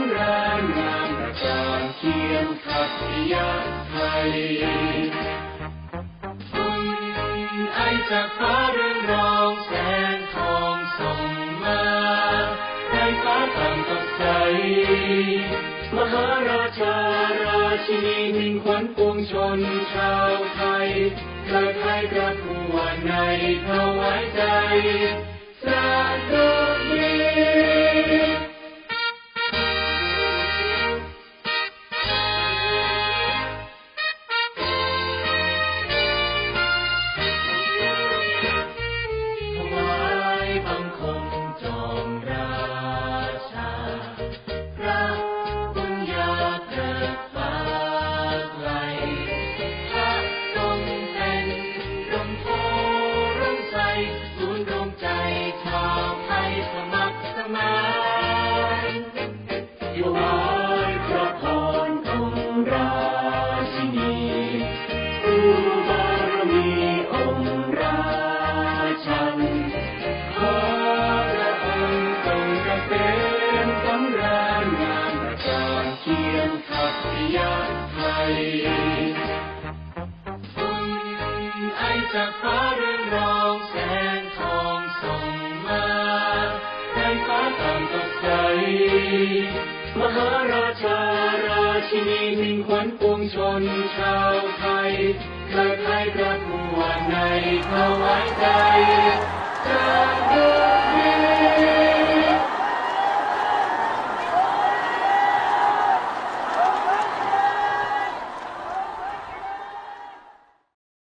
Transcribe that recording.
ำราญงามประจานเคียงขัตยาไทยคุณไอจากฟ้าเรื่องรองแสงทองส่งมาให้ฟ้าต่างสดใส มหาราชาราชินีมิ่งขวัญปวงชนชาวไทยเกิดให้กระทั่วในถวายใจสดุ คุณไอจากฟ้าเรืองรองแสงทองส่งมาให้ฟ้าต่างสดใสมหาราชาราชินีมิ่งขวัญปวงชนชาวไทยเกิดให้กระทั่วในถวายใจ